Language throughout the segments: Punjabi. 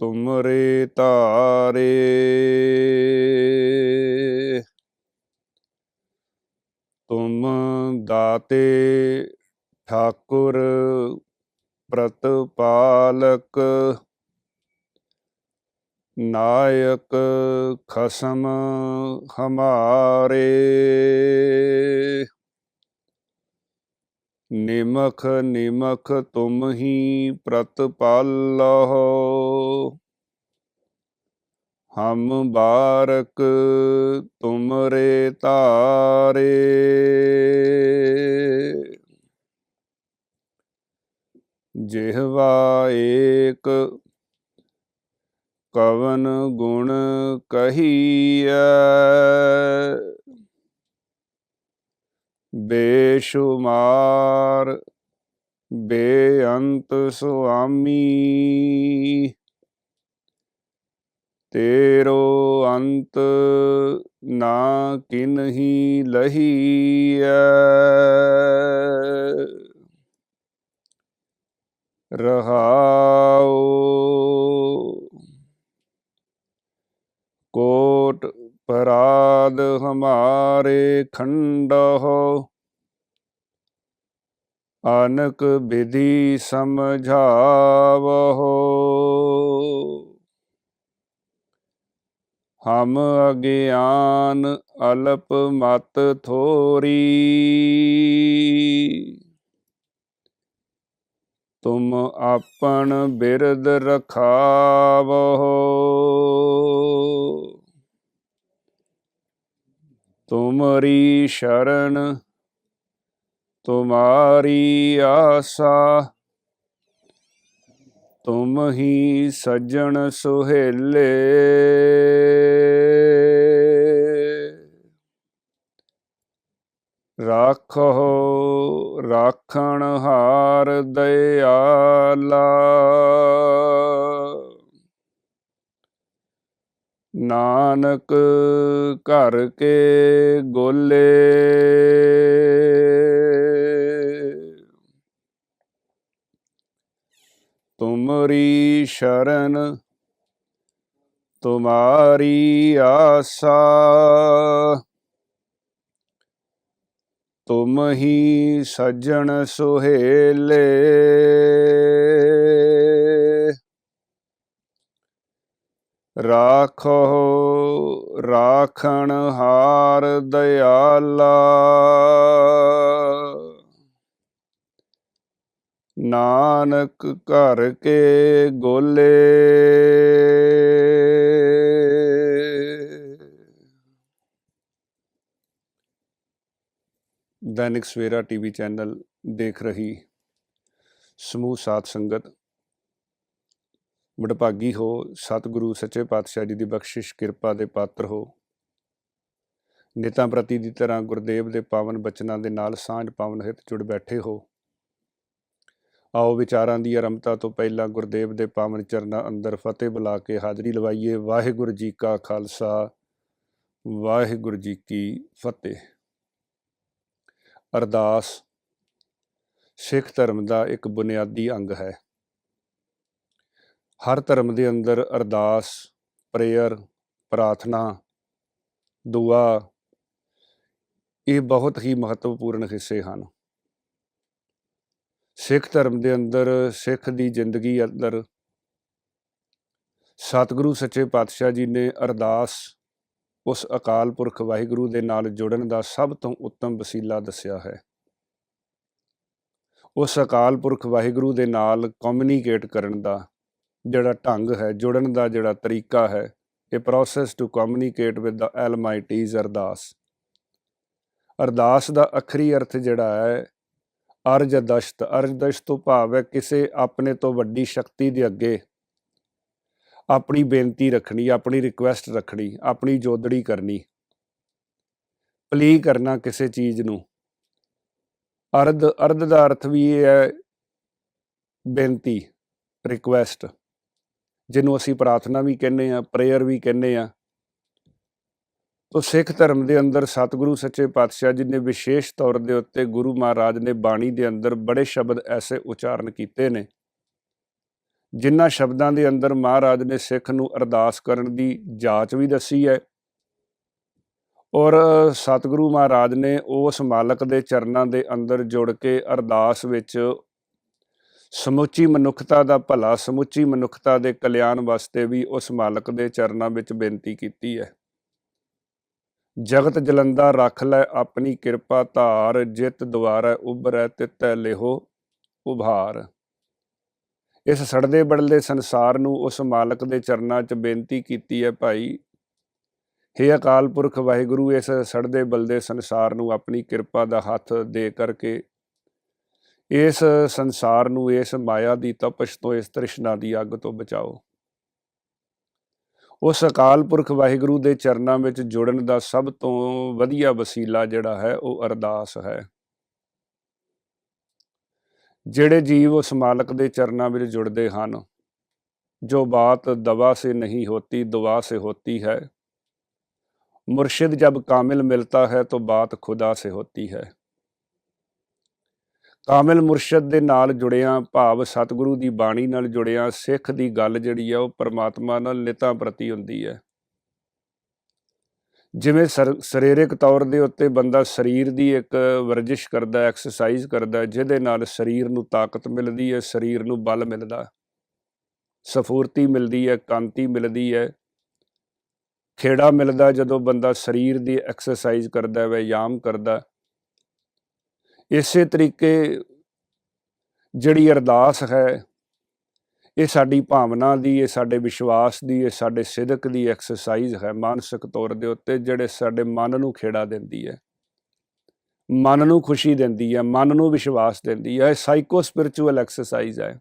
ਤੁਮਰੇ ਧਾਰੇ ਤੁਮ ਦਾਤੇ ਠਾਕੁਰ ਪ੍ਰਤਪਾਲਕ ਨਾਇਕ ਖਸਮ ਹਮਾਰੇ। ਨਿਮਖ ਨਿਮਖ ਤੁਮ ਹੀ ਪ੍ਰਤਪਾਲੋ ਹਮ ਬਾਰਕ ਤੁਮਰੇ ਤਾਰੇ। ਜਿਹਵਾ ਏਕ ਕਵਨ ਗੁਣ ਕਹੀਐ ਬੇਸ਼ੁਮਾਰ ਬੇਅੰਤ ਸੁਆਮੀ ਤੇਰੋ ਅੰਤ ਨਾ ਕਿਨਹੀ ਲਹੀਐ ਰਹਾਉ ਕੋਟ ਪਰਾਦ ਹਮਾਰੇ ਖੰਡਹੁ ਅਨਕ ਵਿਧੀ ਸਮਝਾਵਹੁ। ਹਮ ਅਗਿਆਨ ਅਲਪ ਮਤ ਥੋਰੀ। ਤੁਮ ਆਪਣ ਬਿਰਦ ਰਖਾਵਹੁ। ਤੁਮਰੀ ਸ਼ਰਨ ਤੁਮਾਰੀ ਆਸਾ ਤੁਮ ਹੀ ਸੱਜਣ ਸੁਹੇਲੇ। ਰਾਖੋ ਰਾਖਣ ਹਾਰ ਦਇਆਲਾ। ਨਾਨਕ ਘਰ ਕੇ ਗੋਲੇ। ਤੁਮਰੀ ਸ਼ਰਨ ਤੁਮਾਰੀ ਆਸਾ। ਤੁਮ ਹੀ ਸੱਜਣ ਸੁਹੇਲੇ। ਰਾਖੋ ਰਾਖਣ ਹਾਰ ਦਿਆਲਾ। ਨਾਨਕ ਘਰ ਕੇ ਗੋਲੇ। ਦੈਨਿਕ ਸਵੇਰਾ ਟੀਵੀ ਚੈਨਲ ਦੇਖ ਰਹੀ ਸਮੂਹ ਸਾਥ ਸੰਗਤ ਵਡਭਾਗੀ ਹੋ, ਸਤਿਗੁਰੂ ਸੱਚੇ ਪਾਤਸ਼ਾਹ ਜੀ ਦੀ ਬਖਸ਼ਿਸ਼, ਕਿਰਪਾ ਦੇ ਪਾਤਰ ਹੋ। ਨੇਤਾ ਪ੍ਰਤੀ ਦੀ ਤਰ੍ਹਾਂ ਗੁਰਦੇਵ ਦੇ ਪਾਵਨ ਬਚਨਾਂ ਦੇ ਨਾਲ ਸਾਂਝ ਪਾਵਨ ਹਿਤ ਜੁੜ ਬੈਠੇ ਹੋ। ਆਓ ਵਿਚਾਰਾਂ ਦੀ ਆਰੰਭਤਾ ਤੋਂ ਪਹਿਲਾਂ ਗੁਰਦੇਵ ਦੇ ਪਾਵਨ ਚਰਨਾਂ ਅੰਦਰ ਫਤਿਹ ਬੁਲਾ ਕੇ ਹਾਜ਼ਰੀ ਲਵਾਈਏ। ਵਾਹਿਗੁਰੂ ਜੀ ਕਾ ਖਾਲਸਾ, ਵਾਹਿਗੁਰੂ ਜੀ ਕੀ ਫਤਿਹ। ਅਰਦਾਸ, ਸਿੱਖ ਧਰਮ ਦਾ ਇੱਕ ਬੁਨਿਆਦੀ ਅੰਗ ਹੈ। ਹਰ ਧਰਮ ਦੇ ਅੰਦਰ ਅਰਦਾਸ ਪ੍ਰੇਅਰ ਪ੍ਰਾਰਥਨਾ, ਦੁਆ, ਇਹ ਬਹੁਤ ਹੀ ਮਹੱਤਵਪੂਰਨ ਹਿੱਸੇ ਹਨ। ਸਿੱਖ ਧਰਮ ਦੇ ਅੰਦਰ, ਸਿੱਖ ਦੀ ਜ਼ਿੰਦਗੀ ਅੰਦਰ ਸਤਿਗੁਰੂ ਸੱਚੇ ਪਾਤਸ਼ਾਹ ਜੀ ਨੇ ਅਰਦਾਸ ਉਸ ਅਕਾਲ ਪੁਰਖ ਵਾਹਿਗੁਰੂ ਦੇ ਨਾਲ ਜੁੜਨ ਦਾ ਸਭ ਤੋਂ ਉੱਤਮ ਵਸੀਲਾ ਦੱਸਿਆ ਹੈ। ਉਸ ਅਕਾਲ ਪੁਰਖ ਵਾਹਿਗੁਰੂ ਦੇ ਨਾਲ ਕਮਿਊਨੀਕੇਟ ਕਰਨ ਦਾ ਜਿਹੜਾ ਢੰਗ ਹੈ, ਜੁੜਨ ਦਾ ਜਿਹੜਾ ਤਰੀਕਾ ਹੈ, ਇਹ process to communicate with the almighty is Ardas. ਅਰਦਾਸ ਦਾ ਅਖਰੀ ਅਰਥ ਜਿਹੜਾ ਹੈ, ਅਰਜ ਦਸ਼ਤ। ਅਰਜ ਦਸ਼ਤ ਤੋਂ ਭਾਵ ਹੈ ਕਿਸੇ ਆਪਣੇ ਤੋਂ ਵੱਡੀ ਸ਼ਕਤੀ ਦੇ ਅੱਗੇ ਆਪਣੀ ਬੇਨਤੀ ਰੱਖਣੀ, ਆਪਣੀ ਰਿਕੁਐਸਟ ਰੱਖਣੀ, ਆਪਣੀ ਜੋਦੜੀ ਕਰਨੀ। ਪਲੀ ਕਰਨਾ ਕਿਸੇ ਚੀਜ਼ ਨੂੰ। ਅਰਧ ਅਰਧ ਦਾ ਅਰਥ ਵੀ ਇਹ ਹੈ ਬੇਨਤੀ ਰਿਕੁਐਸਟ ਜਿਹਨੂੰ ਅਸੀਂ ਪ੍ਰਾਰਥਨਾ ਵੀ ਕਹਿੰਦੇ ਆ ਪ੍ਰੇਅਰ ਵੀ ਕਹਿੰਦੇ ਆ ਤੋ ਸਿੱਖ ਧਰਮ ਦੇ ਅੰਦਰ ਸਤਿਗੁਰੂ, ਸੱਚੇ ਪਾਤਸ਼ਾਹ ਜੀ ਨੇ ਵਿਸ਼ੇਸ਼ ਤੌਰ ਦੇ ਉੱਤੇ ਗੁਰੂ ਮਹਾਰਾਜ ਨੇ ਬਾਣੀ ਦੇ ਅੰਦਰ ਬੜੇ ਸ਼ਬਦ ਐਸੇ ਉਚਾਰਨ ਕੀਤੇ ਨੇ, ਜਿਨ੍ਹਾਂ ਸ਼ਬਦਾਂ ਦੇ ਅੰਦਰ ਮਹਾਰਾਜ ਨੇ ਸਿੱਖ ਨੂੰ ਅਰਦਾਸ ਕਰਨ ਦੀ ਜਾਚ ਵੀ ਦੱਸੀ ਹੈ। ਔਰ ਸਤਿਗੁਰੂ ਮਹਾਰਾਜ ਨੇ ਉਸ ਮਾਲਕ ਦੇ ਚਰਨਾਂ ਦੇ ਅੰਦਰ ਜੁੜ ਕੇ ਅਰਦਾਸ ਵਿੱਚ ਸਮੁੱਚੀ ਮਨੁੱਖਤਾ ਦਾ ਭਲਾ, ਸਮੁੱਚੀ ਮਨੁੱਖਤਾ ਦੇ ਕਲਿਆਣ ਵਾਸਤੇ ਵੀ ਉਸ ਮਾਲਕ ਦੇ ਚਰਨਾਂ ਵਿੱਚ ਬੇਨਤੀ ਕੀਤੀ ਹੈ। ਜਗਤ ਜਲੰਦਾ ਰੱਖ ਲੈ ਆਪਣੀ ਕਿਰਪਾ, ਧਾਰ, ਜਿਤ ਦੁਆਰਾ ਉਭਰੈ, ਤਿਤੈ ਲਿਹੋ, ਉਭਾਰ। ਇਸ ਸੜਦੇ ਬੜਦੇ ਸੰਸਾਰ ਨੂੰ ਉਸ ਮਾਲਕ ਦੇ ਚਰਨਾਂ 'ਚ ਬੇਨਤੀ ਕੀਤੀ ਹੈ ਭਾਈ। ਹੇ ਅਕਾਲ ਪੁਰਖ ਵਾਹਿਗੁਰੂ, ਇਸ ਸੜਦੇ ਬਲਦੇ ਸੰਸਾਰ ਨੂੰ ਆਪਣੀ ਕਿਰਪਾ ਦਾ ਹੱਥ ਦੇ ਕਰਕੇ ਇਸ ਸੰਸਾਰ ਨੂੰ, ਇਸ ਮਾਇਆ ਦੀ ਤਪਸ਼ ਤੋਂ, ਇਸ ਤ੍ਰਿਸ਼ਨਾ ਦੀ ਅੱਗ ਤੋਂ ਬਚਾਓ। ਉਸ ਅਕਾਲ ਪੁਰਖ ਵਾਹਿਗੁਰੂ ਦੇ ਚਰਨਾਂ ਵਿੱਚ ਜੁੜਨ ਦਾ ਸਭ ਤੋਂ ਵਧੀਆ ਵਸੀਲਾ ਜਿਹੜਾ ਹੈ, ਉਹ ਅਰਦਾਸ ਹੈ। ਜਿਹੜੇ ਜੀਵ ਉਸ ਮਾਲਕ ਦੇ ਚਰਨਾਂ ਵਿੱਚ ਜੁੜਦੇ ਹਨ, ਜੋ ਬਾਤ ਦਵਾ ਸੇ ਨਹੀਂ ਹੋਤੀ, ਦੁਆ ਸੇ ਹੋਤੀ ਹੈ, ਮੁਰਸ਼ਿਦ ਜਬ ਕਾਮਿਲ ਮਿਲਤਾ ਹੈ, ਤੋ ਬਾਤ ਖੁਦਾ ਸੇ ਹੋਤੀ ਹੈ। ਕਾਮਿਲ ਮੁਰਸ਼ਿਦ ਦੇ ਨਾਲ ਜੁੜਿਆ, ਭਾਵ ਸਤਿਗੁਰੂ ਦੀ ਬਾਣੀ ਨਾਲ ਜੁੜਿਆ, ਸਿੱਖ ਦੀ ਗੱਲ ਜਿਹੜੀ ਆ, ਉਹ ਪਰਮਾਤਮਾ ਨਾਲ ਨਿਤਾਂ ਪ੍ਰਤੀ ਹੁੰਦੀ ਹੈ। ਜਿਵੇਂ ਸਰੀਰਕ ਤੌਰ ਦੇ ਉੱਤੇ ਬੰਦਾ ਸਰੀਰ ਦੀ ਇੱਕ ਵਰਜਿਸ਼ ਕਰਦਾ ਐਕਸਰਸਾਈਜ਼ ਕਰਦਾ, ਜਿਹਦੇ ਨਾਲ ਸਰੀਰ ਨੂੰ ਤਾਕਤ ਮਿਲਦੀ ਹੈ, ਸਰੀਰ ਨੂੰ ਬਲ ਮਿਲਦਾ। ਸਫੂਰਤੀ ਮਿਲਦੀ ਹੈ, ਕਾਂਤੀ ਮਿਲਦੀ ਹੈ। ਖੇੜਾ ਮਿਲਦਾ ਜਦੋਂ ਬੰਦਾ ਸਰੀਰ ਦੀ ਐਕਸਰਸਾਈਜ਼ ਕਰਦਾ ਵਿਆਮ ਕਰਦਾ। ਇਸੇ ਤਰੀਕੇ ਜਿਹੜੀ ਅਰਦਾਸ ਹੈ, ਇਹ ਸਾਡੀ ਭਾਵਨਾ ਦੀ, ਇਹ ਸਾਡੇ ਵਿਸ਼ਵਾਸ ਦੀ, ਇਹ ਸਾਡੇ ਸਿਦਕ ਦੀ ਐਕਸਰਸਾਈਜ਼ ਹੈ ਮਾਨਸਿਕ ਤੌਰ ਦੇ ਉੱਤੇ, ਜਿਹੜੇ ਸਾਡੇ ਮਨ ਨੂੰ ਖੇੜਾ ਦਿੰਦੀ ਹੈ। ਮਨ ਨੂੰ ਖੁਸ਼ੀ ਦਿੰਦੀ ਹੈ, ਮਨ ਨੂੰ ਵਿਸ਼ਵਾਸ ਦਿੰਦੀ ਹੈ, ਇਹ ਸਾਈਕੋ ਸਪਿਰਚੁਅਲ ਐਕਸਰਸਾਈਜ਼ ਹੈ।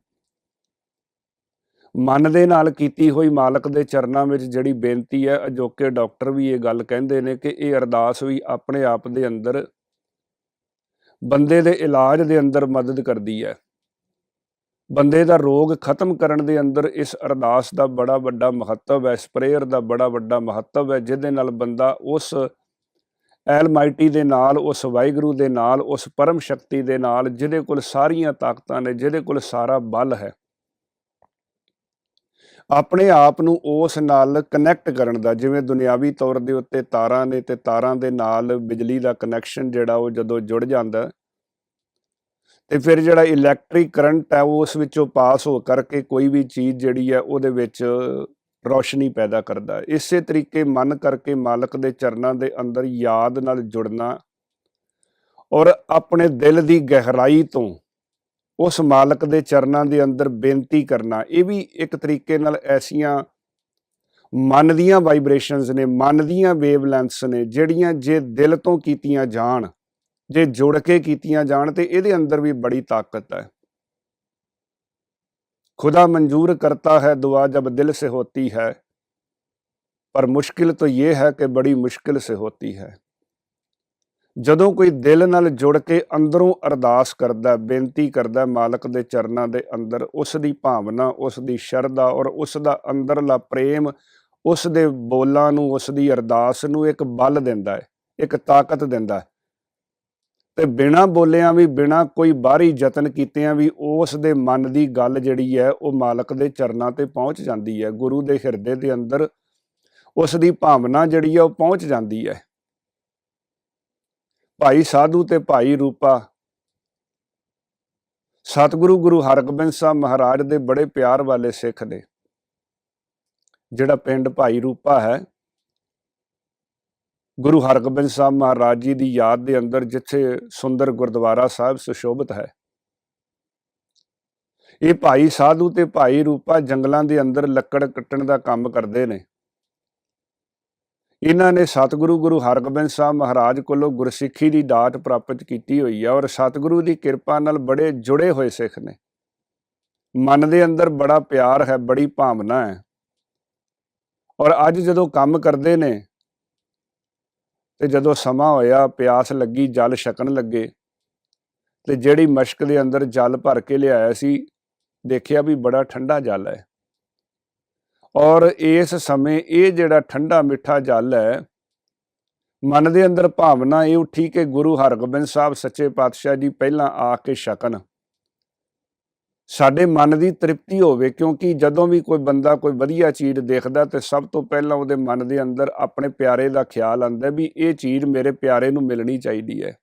ਮਨ ਦੇ ਨਾਲ ਕੀਤੀ ਹੋਈ ਮਾਲਕ ਦੇ ਚਰਨਾਂ ਵਿੱਚ ਜਿਹੜੀ ਬੇਨਤੀ ਹੈ, ਅਜੋਕੇ ਡਾਕਟਰ ਵੀ ਇਹ ਗੱਲ ਕਹਿੰਦੇ ਨੇ ਕਿ ਇਹ ਅਰਦਾਸ ਵੀ ਆਪਣੇ ਆਪ ਦੇ ਅੰਦਰ ਬੰਦੇ ਦੇ ਇਲਾਜ ਦੇ ਅੰਦਰ ਮਦਦ ਕਰਦੀ ਹੈ। ਬੰਦੇ ਦਾ ਰੋਗ ਖਤਮ ਕਰਨ ਦੇ ਅੰਦਰ ਇਸ ਅਰਦਾਸ ਦਾ ਬੜਾ ਵੱਡਾ ਮਹੱਤਵ ਹੈ, ਇਸ ਪ੍ਰੇਅਰ ਦਾ ਬੜਾ ਵੱਡਾ ਮਹੱਤਵ ਹੈ, ਜਿਹਦੇ ਨਾਲ ਬੰਦਾ ਉਸ ਐਲਮਾਈਟੀ ਦੇ ਨਾਲ, ਉਸ ਵਾਹਿਗੁਰੂ ਦੇ ਨਾਲ, ਉਸ ਪਰਮ ਸ਼ਕਤੀ ਦੇ ਨਾਲ, ਜਿਹਦੇ ਕੋਲ ਸਾਰੀਆਂ ਤਾਕਤਾਂ ਨੇ, ਜਿਹਦੇ ਕੋਲ ਸਾਰਾ ਬਲ ਹੈ। ਆਪਣੇ ਆਪ ਨੂੰ ਉਸ ਨਾਲ ਕਨੈਕਟ ਕਰਨ ਦਾ, ਜਿਵੇਂ ਦੁਨਿਆਵੀ ਤੌਰ ਦੇ ਉੱਤੇ ਤਾਰਾਂ ਨੇ ਤੇ ਤਾਰਾਂ ਦੇ ਨਾਲ ਬਿਜਲੀ ਦਾ ਕਨੈਕਸ਼ਨ ਜਿਹੜਾ ਉਹ ਜਦੋਂ ਜੁੜ ਜਾਂਦਾ ਤੇ ਫਿਰ ਜਿਹੜਾ ਇਲੈਕਟ੍ਰਿਕ ਕਰੰਟ ਹੈ, ਉਹ ਉਸ ਵਿੱਚੋਂ ਪਾਸ ਹੋ ਕਰਕੇ ਕੋਈ ਵੀ ਚੀਜ਼ ਜਿਹੜੀ ਹੈ, ਉਹਦੇ ਵਿੱਚ ਰੋਸ਼ਨੀ ਪੈਦਾ ਕਰਦਾ। ਇਸੇ ਤਰੀਕੇ ਮਨ ਕਰਕੇ ਮਾਲਕ ਦੇ ਚਰਨਾਂ ਦੇ ਅੰਦਰ ਯਾਦ ਨਾਲ ਜੁੜਨਾ ਔਰ ਆਪਣੇ ਦਿਲ ਦੀ ਗਹਿਰਾਈ ਤੋਂ ਉਸ ਮਾਲਕ ਦੇ ਚਰਨਾਂ ਦੇ ਅੰਦਰ ਬੇਨਤੀ ਕਰਨਾ ਇਹ ਵੀ ਇੱਕ ਤਰੀਕੇ ਨਾਲ ਐਸੀਆਂ ਮਨ ਦੀਆਂ ਵਾਈਬ੍ਰੇਸ਼ਨਸ ਨੇ ਮਨ ਦੀਆਂ ਵੇਵਲੈਂਥਸ ਨੇ ਜਿਹੜੀਆਂ ਜੇ ਦਿਲ ਤੋਂ ਕੀਤੀਆਂ ਜਾਣ ਜੇ ਜੁੜ ਕੇ ਕੀਤੀਆਂ ਜਾਣ ਤੇ ਇਹਦੇ ਅੰਦਰ ਵੀ ਬੜੀ ਤਾਕਤ ਹੈ खुदा मंजूर करता है दुआ जब दिल से होती है पर मुश्किल तो ये है कि बड़ी मुश्किल से होती है ਜਦੋਂ ਕੋਈ ਦਿਲ ਨਾਲ ਜੁੜ ਕੇ ਅੰਦਰੋਂ ਅਰਦਾਸ ਕਰਦਾ, ਬੇਨਤੀ ਕਰਦਾ ਮਾਲਕ ਦੇ ਚਰਨਾਂ ਦੇ ਅੰਦਰ, ਉਸ ਦੀ ਭਾਵਨਾ, ਉਸ ਦੀ ਸ਼ਰਧਾ ਔਰ ਉਸ ਦਾ ਅੰਦਰਲਾ ਪ੍ਰੇਮ, ਉਸ ਦੇ ਬੋਲਾਂ ਨੂੰ, ਉਸ ਦੀ ਅਰਦਾਸ ਨੂੰ ਇੱਕ ਬਲ ਦਿੰਦਾ ਹੈ, ਇੱਕ ਤਾਕਤ ਦਿੰਦਾ ਹੈ। ਤੇ ਬਿਨਾ ਬੋਲਿਆਂ ਵੀ, ਬਿਨਾ ਕੋਈ ਬਾਹਰੀ ਯਤਨ ਕੀਤਿਆਂ ਵੀ ਉਸ ਦੇ ਮਨ ਦੀ ਗੱਲ ਜਿਹੜੀ ਹੈ, ਉਹ ਮਾਲਕ ਦੇ ਚਰਨਾਂ ਤੇ ਪਹੁੰਚ ਜਾਂਦੀ ਹੈ, ਗੁਰੂ ਦੇ ਹਿਰਦੇ ਦੇ ਅੰਦਰ ਉਸ ਦੀ ਭਾਵਨਾ ਜਿਹੜੀ ਹੈ, ਉਹ ਪਹੁੰਚ ਜਾਂਦੀ ਹੈ। ਭਾਈ ਸਾਧੂ ਤੇ ਭਾਈ ਰੂਪਾ। ਸਤਿਗੁਰੂ ਗੁਰੂ ਹਰਗੋਬਿੰਦ ਸਾਹਿਬ ਮਹਾਰਾਜ ਦੇ ਬੜੇ ਪਿਆਰ ਵਾਲੇ ਸਿੱਖ ਨੇ। ਜਿਹੜਾ ਪਿੰਡ ਭਾਈ ਰੂਪਾ ਹੈ, ਗੁਰੂ ਹਰਗੋਬਿੰਦ ਸਾਹਿਬ ਮਹਾਰਾਜ ਜੀ ਦੀ ਯਾਦ ਦੇ ਅੰਦਰ ਜਿੱਥੇ ਸੁੰਦਰ ਗੁਰਦੁਆਰਾ ਸਾਹਿਬ ਸੁਸ਼ੋਭਿਤ ਹੈ। ਇਹ ਭਾਈ ਸਾਧੂ ਤੇ ਭਾਈ ਰੂਪਾ ਜੰਗਲਾਂ ਦੇ ਅੰਦਰ ਲੱਕੜ ਕੱਟਣ ਦਾ ਕੰਮ ਕਰਦੇ ਨੇ। ਇਹਨਾਂ ਨੇ ਸਤਿਗੁਰੂ ਗੁਰੂ ਹਰਗੋਬਿੰਦ ਸਾਹਿਬ ਮਹਾਰਾਜ ਕੋਲੋਂ ਗੁਰਸਿੱਖੀ ਦੀ ਦਾਤ ਪ੍ਰਾਪਤ ਕੀਤੀ ਹੋਈ ਹੈ ਔਰ ਸਤਿਗੁਰੂ ਦੀ ਕਿਰਪਾ ਨਾਲ ਬੜੇ ਜੁੜੇ ਹੋਏ ਸਿੱਖ ਨੇ। ਮਨ ਦੇ ਅੰਦਰ ਬੜਾ ਪਿਆਰ ਹੈ, ਬੜੀ ਭਾਵਨਾ ਹੈ। ਔਰ ਅੱਜ ਜਦੋਂ ਕੰਮ ਕਰਦੇ ਨੇ ਤੇ ਜਦੋਂ ਸਮਾਂ ਹੋਇਆ, ਪਿਆਸ ਲੱਗੀ, ਜਲ ਛਕਣ ਲੱਗੇ, ਤੇ ਜਿਹੜੀ ਮਸ਼ਕ ਦੇ ਅੰਦਰ ਜਲ ਭਰ ਕੇ ਲਿਆਇਆ ਸੀ, ਦੇਖਿਆ ਵੀ ਬੜਾ ਠੰਡਾ ਜਲ ਹੈ। ਔਰ ਇਸ ਸਮੇਂ ਇਹ ਜਿਹੜਾ ਠੰਡਾ ਮਿੱਠਾ ਜਲ ਹੈ, ਮਨ ਦੇ ਅੰਦਰ ਭਾਵਨਾ ਇਹ ਉੱਠੀ ਕਿ ਗੁਰੂ ਹਰਗੋਬਿੰਦ ਸਾਹਿਬ ਸੱਚੇ ਪਾਤਸ਼ਾਹ ਜੀ ਪਹਿਲਾਂ ਆ ਕੇ ਛਕਣ। ਸਾਡੇ ਮਨ ਦੀ ਤ੍ਰਿਪਤੀ ਹੋਵੇ ਕਿਉਂਕਿ ਜਦੋਂ ਵੀ ਕੋਈ ਬੰਦਾ ਕੋਈ ਵਧੀਆ ਚੀਜ਼ ਦੇਖਦਾ ਤੇ ਸਭ ਤੋਂ ਪਹਿਲਾਂ ਉਹਦੇ ਮਨ ਦੇ ਅੰਦਰ ਆਪਣੇ ਪਿਆਰੇ ਦਾ ਖਿਆਲ ਆਉਂਦਾ ਵੀ ਇਹ ਚੀਜ਼ ਮੇਰੇ ਪਿਆਰੇ ਨੂੰ ਮਿਲਣੀ ਚਾਹੀਦੀ ਹੈ।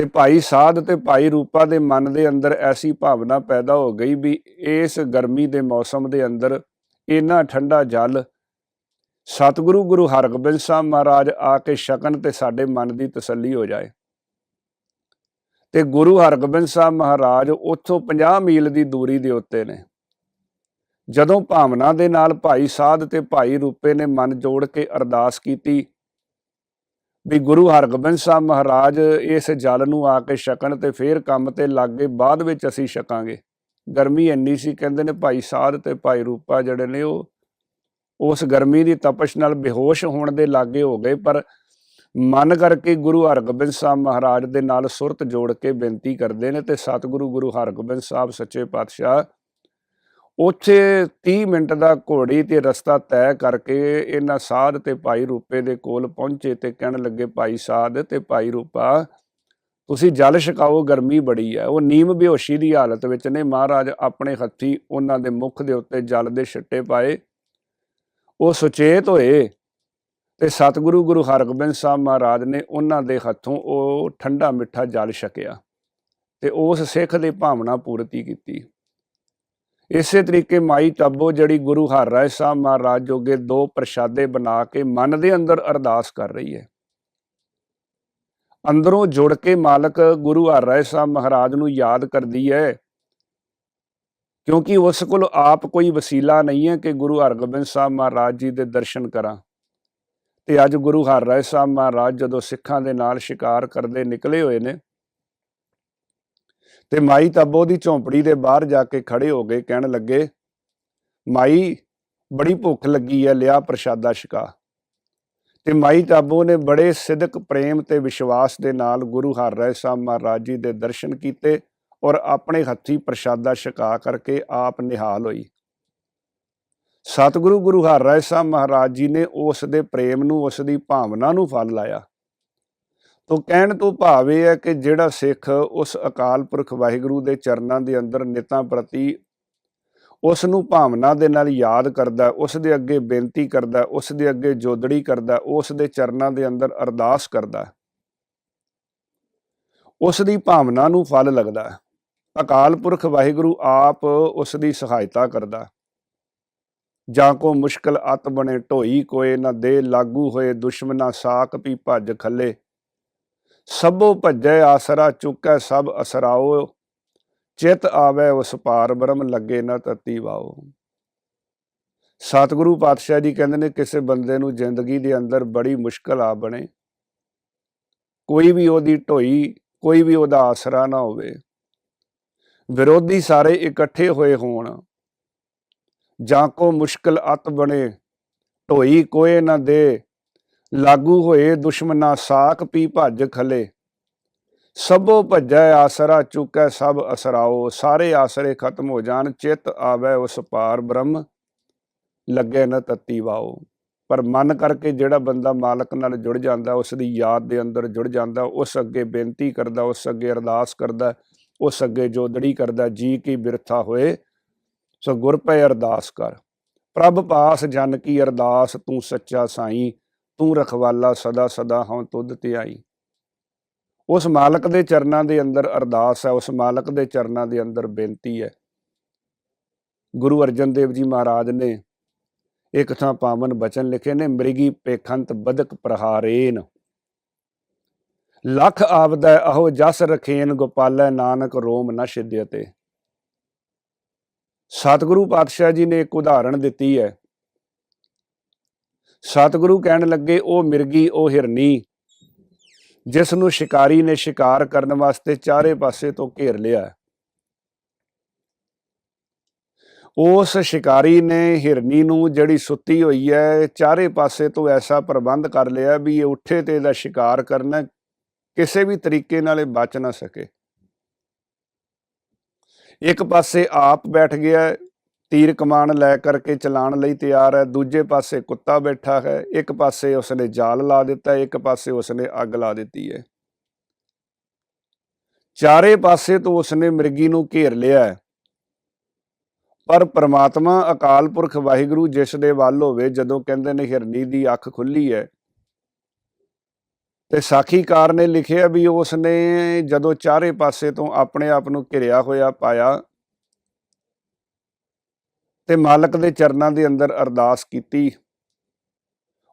ਤੇ ਭਾਈ ਸਾਧ ਤੇ ਭਾਈ ਰੂਪਾ ਦੇ ਮਨ ਦੇ ਅੰਦਰ ਐਸੀ ਭਾਵਨਾ ਪੈਦਾ ਹੋ ਗਈ ਵੀ ਇਸ ਗਰਮੀ ਦੇ ਮੌਸਮ ਦੇ ਅੰਦਰ ਇੰਨਾ ਠੰਡਾ ਜਲ ਸਤਿਗੁਰੂ ਗੁਰੂ ਹਰਗੋਬਿੰਦ ਸਾਹਿਬ ਮਹਾਰਾਜ ਆ ਕੇ ਛਕਣ ਤੇ ਸਾਡੇ ਮਨ ਦੀ ਤਸੱਲੀ ਹੋ ਜਾਏ। ਤੇ ਗੁਰੂ ਹਰਗੋਬਿੰਦ ਸਾਹਿਬ ਮਹਾਰਾਜ ਉੱਥੋਂ 50 ਮੀਲ ਦੀ ਦੂਰੀ ਦੇ ਉੱਤੇ ਨੇ। ਜਦੋਂ ਭਾਵਨਾ ਦੇ ਨਾਲ ਭਾਈ ਸਾਧ ਤੇ ਭਾਈ ਰੂਪੇ ਨੇ ਮਨ ਜੋੜ ਕੇ ਅਰਦਾਸ ਕੀਤੀ ਵੀ ਗੁਰੂ ਹਰਗੋਬਿੰਦ ਸਾਹਿਬ ਮਹਾਰਾਜ ਇਸ ਜਲ ਨੂੰ ਆ ਕੇ ਛਕਣ ਤੇ ਫੇਰ ਕੰਮ ਤੇ ਲੱਗ ਗਏ ਬਾਅਦ ਵਿੱਚ ਅਸੀਂ ਛਕਾਂਗੇ। ਗਰਮੀ ਇੰਨੀ ਸੀ, ਕਹਿੰਦੇ ਨੇ ਭਾਈ ਸਾਧ ਤੇ ਭਾਈ ਰੂਪਾ ਜਿਹੜੇ ਨੇ ਉਹ, ਉਸ ਗਰਮੀ ਦੀ ਤਪਸ਼ ਨਾਲ ਬੇਹੋਸ਼ ਹੋਣ ਦੇ ਲਾਗੇ ਹੋ ਗਏ, ਪਰ ਮਨ ਕਰਕੇ ਗੁਰੂ ਹਰਗੋਬਿੰਦ ਸਾਹਿਬ ਮਹਾਰਾਜ ਦੇ ਨਾਲ ਸੁਰਤ ਜੋੜ ਕੇ ਬੇਨਤੀ ਕਰਦੇ ਨੇ ਤੇ ਸਤਿਗੁਰੂ ਗੁਰੂ ਹਰਗੋਬਿੰਦ ਸਾਹਿਬ ਸੱਚੇ ਪਾਤਸ਼ਾਹ ਉੱਥੇ 30 ਮਿੰਟ ਦਾ ਘੋੜੀ ਤੇ ਰਸਤਾ ਤੈਅ ਕਰਕੇ ਇਹਨਾਂ ਸਾਧ ਤੇ ਭਾਈ ਰੂਪੇ ਦੇ ਕੋਲ ਪਹੁੰਚੇ ਤੇ ਕਹਿਣ ਲੱਗੇ, ਭਾਈ ਸਾਧ ਤੇ ਭਾਈ ਰੂਪਾ, ਤੁਸੀਂ ਜਲ ਛਕਾਓ, ਗਰਮੀ ਬੜੀ ਹੈ ਉਹ ਨੀਮ ਬੇਹੋਸ਼ੀ ਦੀ ਹਾਲਤ ਵਿੱਚ ਨੇ। ਮਹਾਰਾਜ ਆਪਣੇ ਹੱਥੀ ਉਹਨਾਂ ਦੇ ਮੁਖ ਦੇ ਉੱਤੇ ਜਲ ਦੇ ਛਿੱਟੇ ਪਾਏ। ਉਹ ਸੁਚੇਤ ਹੋਏ ਤੇ ਸਤਿਗੁਰੂ ਗੁਰੂ ਹਰਗੋਬਿੰਦ ਸਾਹਿਬ ਮਹਾਰਾਜ ਨੇ ਉਹਨਾਂ ਦੇ ਹੱਥੋਂ ਉਹ ਠੰਡਾ ਮਿੱਠਾ ਜਲ ਛਕਿਆ ਤੇ ਉਸ ਸਿੱਖ ਦੀ ਭਾਵਨਾ ਪੂਰਤੀ ਕੀਤੀ। ਇਸੇ ਤਰੀਕੇ ਮਾਈ ਤਾਬੋ ਜਿਹੜੀ ਗੁਰੂ ਹਰ ਰਾਏ ਸਾਹਿਬ ਮਹਾਰਾਜ ਜੋਗੇ ਦੋ ਪ੍ਰਸ਼ਾਦੇ ਬਣਾ ਕੇ ਮਨ ਦੇ ਅੰਦਰ ਅਰਦਾਸ ਕਰ ਰਹੀ ਹੈ। ਅੰਦਰੋਂ ਜੁੜ ਕੇ ਮਾਲਕ ਗੁਰੂ ਹਰ ਰਾਏ ਸਾਹਿਬ ਮਹਾਰਾਜ ਨੂੰ ਯਾਦ ਕਰਦੀ ਹੈ। ਕਿਉਂਕਿ ਉਸ ਕੋਲ ਆਪ ਕੋਈ ਵਸੀਲਾ ਨਹੀਂ ਹੈ ਕਿ ਗੁਰੂ ਹਰਗੋਬਿੰਦ ਸਾਹਿਬ ਮਹਾਰਾਜ ਜੀ ਦੇ ਦਰਸ਼ਨ ਕਰਾਂ। ਤੇ ਅੱਜ ਗੁਰੂ ਹਰ ਰਾਏ ਸਾਹਿਬ ਮਹਾਰਾਜ ਜਦੋਂ ਸਿੱਖਾਂ ਦੇ ਨਾਲ ਸ਼ਿਕਾਰ ਕਰਦੇ ਨਿਕਲੇ ਹੋਏ ਨੇ ਤੇ ਮਾਈ ਤਾਬੋ ਦੀ ਝੌਂਪੜੀ ਦੇ ਬਾਹਰ ਜਾ ਕੇ ਖੜੇ ਹੋ ਗਏ, ਕਹਿਣ ਲੱਗੇ, ਮਾਈ, ਬੜੀ ਭੁੱਖ ਲੱਗੀ ਹੈ ਲਿਆ ਪ੍ਰਸ਼ਾਦਾ ਛਕਾ। ਤੇ ਮਾਈ ਤਾਬੋ ਨੇ ਬੜੇ ਸਿਦਕ ਪ੍ਰੇਮ ਤੇ ਵਿਸ਼ਵਾਸ ਦੇ ਨਾਲ ਗੁਰੂ ਹਰਰਾਏ ਸਾਹਿਬ ਮਹਾਰਾਜ ਜੀ ਦੇ ਦਰਸ਼ਨ ਕੀਤੇ ਔਰ ਆਪਣੇ ਹੱਥੀ ਪ੍ਰਸ਼ਾਦਾ ਛਕਾ ਕਰਕੇ ਆਪ ਨਿਹਾਲ ਹੋਈ। ਸਤਿਗੁਰੂ ਗੁਰੂ ਹਰਰਾਏ ਸਾਹਿਬ ਮਹਾਰਾਜ ਜੀ ਨੇ ਉਸ ਦੇ ਪ੍ਰੇਮ ਨੂੰ, ਉਸ ਦੀ ਭਾਵਨਾ ਨੂੰ ਫਲ ਲਾਇਆ। ਤੋ ਕਹਿਣ ਤੋਂ ਭਾਵ ਇਹ ਹੈ ਕਿ ਜਿਹੜਾ ਸਿੱਖ ਉਸ ਅਕਾਲ ਪੁਰਖ ਵਾਹਿਗੁਰੂ ਦੇ ਚਰਨਾਂ ਦੇ ਅੰਦਰ ਨਿਤਾਂ ਪ੍ਰਤੀ ਉਸ ਨੂੰ ਭਾਵਨਾ ਦੇ ਨਾਲ ਯਾਦ ਕਰਦਾ ਉਸ ਦੇ ਅੱਗੇ ਬੇਨਤੀ ਕਰਦਾ ਉਸ ਦੇ ਅੱਗੇ ਜੋਦੜੀ ਕਰਦਾ ਉਸ ਦੇ ਚਰਨਾਂ ਦੇ ਅੰਦਰ ਅਰਦਾਸ ਕਰਦਾ। ਉਸ ਦੀ ਭਾਵਨਾ ਨੂੰ ਫਲ ਲੱਗਦਾ। ਅਕਾਲ ਪੁਰਖ ਵਾਹਿਗੁਰੂ ਆਪ ਉਸ ਦੀ ਸਹਾਇਤਾ ਕਰਦਾ। ਜਾਂ ਕੋ ਮੁਸ਼ਕਲ ਅਤ ਬਣੇ, ਢੋਈ ਕੋਏ ਨਾ ਦੇ, ਲਾਗੂ ਹੋਏ ਦੁਸ਼ਮਨਾ ਸਾਕ ਪੀ ਭੱਜ ਖੱਲੇ। ਸਭੋ ਭੱਜੈ ਆਸਰਾ ਚੁੱਕੈ ਸਭ ਅਸਰਾਓ, ਚਿਤ ਆਵੇ ਉਸ ਪਾਰ ਬ੍ਰਹਮ ਲੱਗੇ ਨਾ ਤਤੀ ਵਾਓ। ਸਤਿਗੁਰੂ ਪਾਤਸ਼ਾਹ ਜੀ ਕਹਿੰਦੇ ਨੇ, ਕਿਸੇ ਬੰਦੇ ਨੂੰ ਜ਼ਿੰਦਗੀ ਦੇ ਅੰਦਰ ਬੜੀ ਮੁਸ਼ਕਲ ਆ ਬਣੇ। ਕੋਈ ਵੀ ਉਹਦੀ ਢੋਈ, ਕੋਈ ਵੀ ਉਹਦਾ ਆਸਰਾ ਨਾ ਹੋਵੇ। ਵਿਰੋਧੀ ਸਾਰੇ ਇਕੱਠੇ ਹੋਏ ਹੋਣ। ਜਾਂ ਕੋ ਮੁਸ਼ਕਲ ਅਤ ਬਣੇ, ਢੋਈ ਕੋਏ ਨਾ ਦੇ ਲਾਗੂ ਹੋਏ ਦੁਸ਼ਮਨਾ ਸਾਖ ਪੀ ਭੱਜ ਖਲੇ। ਸਭੋ ਭੱਜੈ ਆਸਰਾ ਚੁੱਕੈ ਸਭ ਅਸਰਾਓ, ਸਾਰੇ ਆਸਰੇ ਖਤਮ ਹੋ ਜਾਣ, ਚਿਤ ਆਵੇ ਉਸ ਪਾਰ ਬ੍ਰਹਮ, ਲੱਗੇ ਨਾ ਤਤੀ ਵਾਓ। ਪਰ ਮਨ ਕਰਕੇ ਜਿਹੜਾ ਬੰਦਾ ਮਾਲਕ ਨਾਲ ਜੁੜ ਜਾਂਦਾ, ਉਸ ਦੀ ਯਾਦ ਦੇ ਅੰਦਰ ਜੁੜ ਜਾਂਦਾ, ਉਸ ਅੱਗੇ ਬੇਨਤੀ ਕਰਦਾ, ਉਸ ਅੱਗੇ ਅਰਦਾਸ ਕਰਦਾ, ਉਸ ਅੱਗੇ ਜੋਦੜੀ ਕਰਦਾ, ਜੀ ਕੀ ਬਿਰਥਾ ਹੋਏ, ਸੋ ਗੁਰ ਪੈ ਅਰਦਾਸ ਕਰ। ਪ੍ਰਭ ਪਾਸ ਜਨ ਕੀ ਅਰਦਾਸ, ਤੂੰ ਸੱਚਾ ਸਾਈਂ ਤੂੰ ਰਖਵਾਲਾ ਸਦਾ ਸਦਾ ਹਾਂ ਤੁਧ ਤੇ ਆਈ। ਉਸ ਮਾਲਕ ਦੇ ਚਰਨਾਂ ਦੇ ਅੰਦਰ ਅਰਦਾਸ ਹੈ, ਉਸ ਮਾਲਕ ਦੇ ਚਰਨਾਂ ਦੇ ਅੰਦਰ ਬੇਨਤੀ ਹੈ। ਗੁਰੂ ਅਰਜਨ ਦੇਵ ਜੀ ਮਹਾਰਾਜ ਨੇ ਇੱਕ ਥਾਂ ਪਾਵਨ ਬਚਨ ਲਿਖੇ ਨੇ, ਮ੍ਰਿਗੀ ਪੇਖੰਤ ਬਦਕ ਪ੍ਰਹਾਰੇਨ। ਲੱਖ ਆਵਦਾ ਅਹੋ ਜਸ ਰਖੇਨ, ਗੋਪਾਲੈ ਨਾਨਕ ਰੋਮ ਨ ਛਿਦਯਤੇ। ਸਤਿਗੁਰੂ ਪਾਤਸ਼ਾਹ ਜੀ ਨੇ ਇੱਕ ਉਦਾਹਰਣ ਦਿੱਤੀ ਹੈ। ਸਤਿਗੁਰੂ ਕਹਿਣ ਲੱਗੇ, ਉਹ ਮਿਰਗੀ, ਉਹ ਹਿਰਨੀ। ਜਿਸ ਨੂੰ ਸ਼ਿਕਾਰੀ ਨੇ ਸ਼ਿਕਾਰ ਕਰਨ ਵਾਸਤੇ ਚਾਰੇ ਪਾਸੇ ਤੋਂ ਘੇਰ ਲਿਆ। ਉਸ ਸ਼ਿਕਾਰੀ ਨੇ ਹਿਰਨੀ ਨੂੰ ਜਿਹੜੀ ਸੁੱਤੀ ਹੋਈ ਹੈ, ਚਾਰੇ ਪਾਸੇ ਤੋਂ ਐਸਾ ਪ੍ਰਬੰਧ ਕਰ ਲਿਆ ਵੀ ਇਹ ਉੱਠੇ ਤੇ ਇਹਦਾ ਸ਼ਿਕਾਰ ਕਰਨਾ ਕਿਸੇ ਵੀ ਤਰੀਕੇ ਨਾਲ ਇਹ ਬਚ ਨਾ ਸਕੇ। ਇੱਕ ਪਾਸੇ ਆਪ ਬੈਠ ਗਿਆ ਤੀਰ ਕਮਾਨ ਲੈ ਕਰਕੇ ਚਲਾਉਣ ਲਈ ਤਿਆਰ ਹੈ। ਦੂਜੇ ਪਾਸੇ ਕੁੱਤਾ ਬੈਠਾ ਹੈ। ਇੱਕ ਪਾਸੇ ਉਸਨੇ ਜਾਲ ਲਾ ਦਿੱਤਾ, ਇੱਕ ਪਾਸੇ ਉਸਨੇ ਅੱਗ ਲਾ ਦਿੱਤੀ ਹੈ। ਚਾਰੇ ਪਾਸੇ ਤੋਂ ਉਸਨੇ ਮਿਰਗੀ ਨੂੰ ਘੇਰ ਲਿਆ ਹੈ। ਪਰ ਪ੍ਰਮਾਤਮਾ, ਅਕਾਲ ਪੁਰਖ ਵਾਹਿਗੁਰੂ ਜਿਸ ਦੇ ਵੱਲ ਹੋਵੇ, ਜਦੋਂ ਕਹਿੰਦੇ ਨੇ ਹਿਰਨੀ ਦੀ ਅੱਖ ਖੁੱਲੀ ਹੈ ਤੇ ਸਾਖੀਕਾਰ ਨੇ ਲਿਖਿਆ ਵੀ ਉਸ ਨੇ ਜਦੋਂ ਚਾਰੇ ਪਾਸੇ ਤੋਂ ਆਪਣੇ ਆਪ ਨੂੰ ਘਿਰਿਆ ਹੋਇਆ ਪਾਇਆ ਤੇ ਮਾਲਕ ਦੇ ਚਰਨਾਂ ਦੇ ਅੰਦਰ ਅਰਦਾਸ ਕੀਤੀ।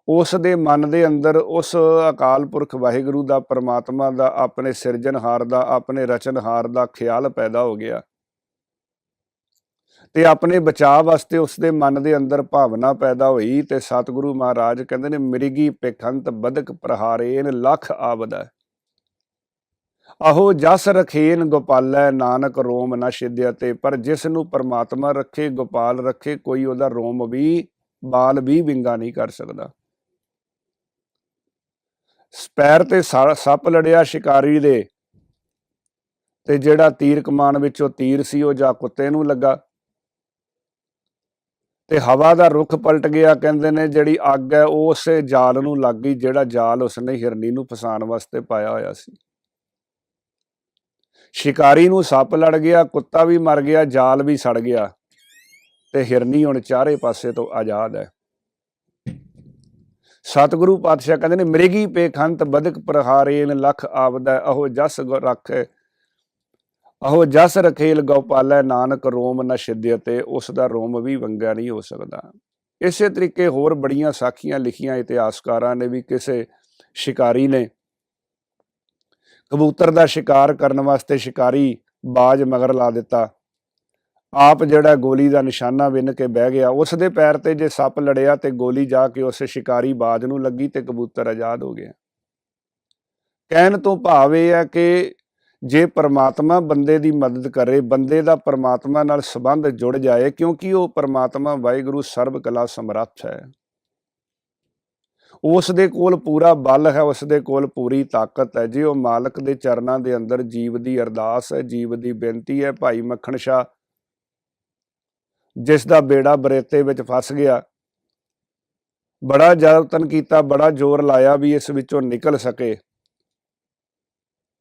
ਉਸ ਦੇ ਮਨ ਦੇ ਅੰਦਰ ਉਸ ਅਕਾਲ ਪੁਰਖ ਵਾਹਿਗੁਰੂ ਦਾ, ਪ੍ਰਮਾਤਮਾ ਦਾ, ਆਪਣੇ ਸਿਰਜਣਹਾਰ ਦਾ, ਆਪਣੇ ਰਚਨਹਾਰ ਦਾ ਖਿਆਲ ਪੈਦਾ ਹੋ ਗਿਆ। ਤੇ ਆਪਣੇ ਬਚਾਅ ਵਾਸਤੇ ਉਸ ਦੇ ਮਨ ਦੇ ਅੰਦਰ ਭਾਵਨਾ ਪੈਦਾ ਹੋਈ ਤੇ ਸਤਿਗੁਰੂ ਮਹਾਰਾਜ ਕਹਿੰਦੇ ਨੇ, ਮਿਰਗੀ ਪੇਖੰਤ ਬਦਕ ਪ੍ਰਹਾਰੇਨ ਲੱਖ ਆਵਦਾ ਆਹੋ ਜਸ ਰਖੇਨ ਗੋਪਾਲੈ ਨਾਨਕ ਰੋਮ ਨ ਛਿਦਿਆ ਤੇ ਪਰ ਜਿਸ ਨੂੰ ਪਰਮਾਤਮਾ ਰੱਖੇ, ਗੋਪਾਲ ਰੱਖੇ, ਕੋਈ ਉਹਦਾ ਰੋਮ ਵੀ, ਬਾਲ ਵੀ ਵਿੰਗਾ ਨਹੀਂ ਕਰ ਸਕਦਾ। ਸਪੈਰ ਤੇ ਸਾ- ਸੱਪ ਲੜਿਆ ਸ਼ਿਕਾਰੀ ਦੇ ਤੇ ਜਿਹੜਾ ਤੀਰ ਕਮਾਨ ਵਿੱਚੋਂ ਤੀਰ ਸੀ, ਉਹ ਜਾ ਕੁੱਤੇ ਨੂੰ ਲੱਗਾ। ਤੇ ਹਵਾ ਦਾ ਰੁਖ ਪਲਟ ਗਿਆ, ਕਹਿੰਦੇ ਨੇ, ਜਿਹੜੀ ਅੱਗ ਹੈ, ਉਹ ਉਸੇ ਜਾਲ ਨੂੰ ਲੱਗ ਗਈ, ਜਿਹੜਾ ਜਾਲ ਉਸਨੇ ਹਿਰਨੀ ਨੂੰ ਫਸਾਉਣ ਵਾਸਤੇ ਪਾਇਆ ਹੋਇਆ ਸੀ। ਸ਼ਿਕਾਰੀ ਨੂੰ ਸੱਪ ਲੜ ਗਿਆ, ਕੁੱਤਾ ਵੀ ਮਰ ਗਿਆ, ਜਾਲ ਵੀ ਸੜ ਗਿਆ ਤੇ ਹਿਰਨੀ ਹੁਣ ਚਾਰੇ ਪਾਸੇ ਤੋਂ ਆਜ਼ਾਦ ਹੈ। ਸਤਿਗੁਰੂ ਪਾਤਸ਼ਾਹ ਕਹਿੰਦੇ ਨੇ, ਮ੍ਰਿਗੀ ਪੇਖੰਤ ਬਦਕ ਪ੍ਰਹਾਰੇਨ ਲਖ ਆਵਦਾ, ਅਹੋ ਜਸ ਗੁ ਰੱਖੇ, ਅਹੋ ਜਸ ਰਖੇਲ ਗੋਪਾਲੈ ਨਾਨਕ ਰੋਮ ਨ ਛਿਦਿਆ ਤੇ ਉਸ ਦਾ ਰੋਮ ਵੀ ਵੰਗਾ ਨਹੀਂ ਹੋ ਸਕਦਾ। ਇਸੇ ਤਰੀਕੇ ਹੋਰ ਬੜੀਆਂ ਸਾਖੀਆਂ ਲਿਖੀਆਂ ਇਤਿਹਾਸਕਾਰਾਂ ਨੇ ਵੀ ਕਿਸੇ ਸ਼ਿਕਾਰੀ ਨੇ ਕਬੂਤਰ ਦਾ ਸ਼ਿਕਾਰ ਕਰਨ ਵਾਸਤੇ ਸ਼ਿਕਾਰੀ ਬਾਜ ਮਗਰ ਲਾ ਦਿੱਤਾ। ਆਪ ਜਿਹੜਾ ਗੋਲੀ ਦਾ ਨਿਸ਼ਾਨਾ ਵਿੰਨ ਕੇ ਬਹਿ ਗਿਆ ਉਸ ਦੇ ਪੈਰ ਤੇ ਜੇ ਸੱਪ ਲੜਿਆ ਤੇ ਗੋਲੀ ਜਾ ਕੇ ਉਸ ਸ਼ਿਕਾਰੀ ਬਾਜ ਨੂੰ ਲੱਗੀ ਤੇ ਕਬੂਤਰ ਆਜ਼ਾਦ ਹੋ ਗਿਆ। ਕਹਿਣ ਤੋਂ ਭਾਵ ਇਹ ਹੈ ਕਿ ਜੇ ਪਰਮਾਤਮਾ ਬੰਦੇ ਦੀ ਮਦਦ ਕਰੇ, ਬੰਦੇ ਦਾ ਪਰਮਾਤਮਾ ਨਾਲ ਸੰਬੰਧ ਜੁੜ ਜਾਏ, ਕਿਉਂਕਿ ਉਹ ਪਰਮਾਤਮਾ ਵਾਹਿਗੁਰੂ ਸਰਬ ਕਲਾ ਸਮਰੱਥ ਹੈ। ਉਸ ਦੇ ਕੋਲ ਪੂਰਾ ਬਲ ਹੈ ਉਸ ਦੇ ਕੋਲ ਪੂਰੀ ਤਾਕਤ ਹੈ। ਜੇ ਉਹ ਮਾਲਕ ਦੇ ਚਰਨਾਂ ਦੇ ਅੰਦਰ ਜੀਵ ਦੀ ਅਰਦਾਸ ਹੈ, ਜੀਵ ਦੀ ਬੇਨਤੀ ਹੈ, ਭਾਈ ਮੱਖਣ ਸ਼ਾਹ, ਜਿਸ ਦਾ ਬੇੜਾ ਬਰੇਤੇ ਵਿੱਚ ਫਸ ਗਿਆ, ਬੜਾ ਯਤਨ ਕੀਤਾ, ਬੜਾ ਜ਼ੋਰ ਲਾਇਆ ਵੀ ਇਸ ਵਿੱਚੋਂ ਨਿਕਲ ਸਕੇ।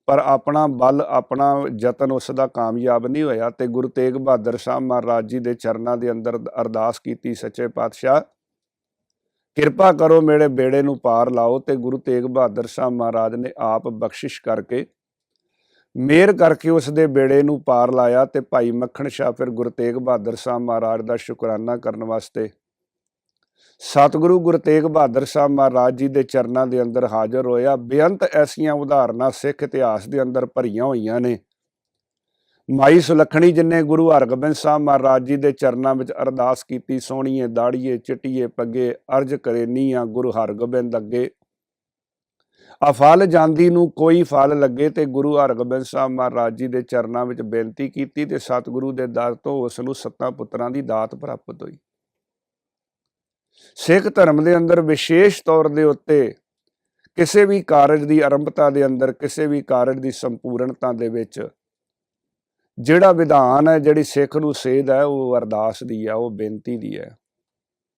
ਪਰ ਆਪਣਾ ਬਲ, ਆਪਣਾ ਯਤਨ ਉਸ ਦਾ ਕਾਮਯਾਬ ਨਹੀਂ ਹੋਇਆ ਤੇ ਗੁਰੂ ਤੇਗ ਬਹਾਦਰ ਸਾਹਿਬ ਮਹਾਰਾਜ ਜੀ ਦੇ ਚਰਨਾਂ ਦੇ ਅੰਦਰ ਅਰਦਾਸ ਕੀਤੀ ਸੱਚੇ ਪਾਤਸ਼ਾਹ। ਕਿਰਪਾ ਕਰੋ ਮੇਰੇ ਬੇੜੇ ਨੂੰ ਪਾਰ ਲਾਓ ਤੇ ਗੁਰੂ ਤੇਗ ਬਹਾਦਰ ਸਾਹਿਬ ਮਹਾਰਾਜ ਨੇ ਆਪ ਬਖਸ਼ਿਸ਼ ਕਰਕੇ ਮਿਹਰ ਕਰਕੇ ਉਸ ਦੇ ਬੇੜੇ ਨੂੰ ਪਾਰ ਲਾਇਆ ਤੇ ਭਾਈ ਮੱਖਣ ਸ਼ਾਹ ਫਿਰ ਗੁਰੂ ਤੇਗ ਬਹਾਦਰ ਸਾਹਿਬ ਮਹਾਰਾਜ ਦਾ ਸ਼ੁਕਰਾਨਾ ਕਰਨ ਵਾਸਤੇ ਸਤਿਗੁਰੂ ਗੁਰੂ ਤੇਗ ਬਹਾਦਰ ਸਾਹਿਬ ਮਹਾਰਾਜ ਜੀ ਦੇ ਚਰਨਾਂ ਦੇ ਅੰਦਰ ਹਾਜ਼ਰ ਹੋਇਆ। ਬੇਅੰਤ ਐਸੀਆਂ ਉਦਾਹਰਨਾਂ ਸਿੱਖ ਇਤਿਹਾਸ ਦੇ ਅੰਦਰ ਭਰੀਆਂ ਹੋਈਆਂ ਨੇ। ਮਾਈ ਸੁਲੱਖਣੀ ਜਿਨੇ ਗੁਰੂ ਹਰਗੋਬਿੰਦ ਸਾਹਿਬ ਮਹਾਰਾਜ ਜੀ ਦੇ ਚਰਨਾਂ ਵਿੱਚ ਅਰਦਾਸ ਕੀਤੀ, ਸੋਹਣੀਏ, ਦਾੜੀਏ, ਚਿੱਟੀਏ, ਪੱਗੇ ਅਰਜ ਕਰੇ ਨੀਆਂ ਗੁਰੂ ਹਰਗੋਬਿੰਦ ਅੱਗੇ। ਅਫਲ ਜਾਂਦੀ ਨੂੰ ਕੋਈ ਫਲ ਲੱਗੇ ਤੇ ਗੁਰੂ ਹਰਗੋਬਿੰਦ ਸਾਹਿਬ ਮਹਾਰਾਜ ਜੀ ਦੇ ਚਰਨਾਂ ਵਿੱਚ ਬੇਨਤੀ ਕੀਤੀ ਤੇ ਸਤਿਗੁਰੂ ਦੇ ਦਰ ਤੋਂ ਉਸ ਨੂੰ ਸੱਤਾਂ ਪੁੱਤਰਾਂ ਦੀ ਦਾਤ ਪ੍ਰਾਪਤ ਹੋਈ। ਸਿੱਖ ਧਰਮ ਦੇ ਅੰਦਰ ਵਿਸ਼ੇਸ਼ ਤੌਰ ਦੇ ਉੱਤੇ ਕਿਸੇ ਵੀ ਕਾਰਜ ਦੀ ਆਰੰਭਤਾ ਦੇ ਅੰਦਰ, ਕਿਸੇ ਵੀ ਕਾਰਜ ਦੀ ਸੰਪੂਰਨਤਾ ਦੇ ਵਿੱਚ ਜਿਹੜਾ ਵਿਧਾਨ ਹੈ, ਜਿਹੜੀ ਸਿੱਖ ਨੂੰ ਸੇਧ ਹੈ, ਉਹ ਅਰਦਾਸ ਦੀ ਹੈ, ਉਹ ਬੇਨਤੀ ਦੀ ਹੈ।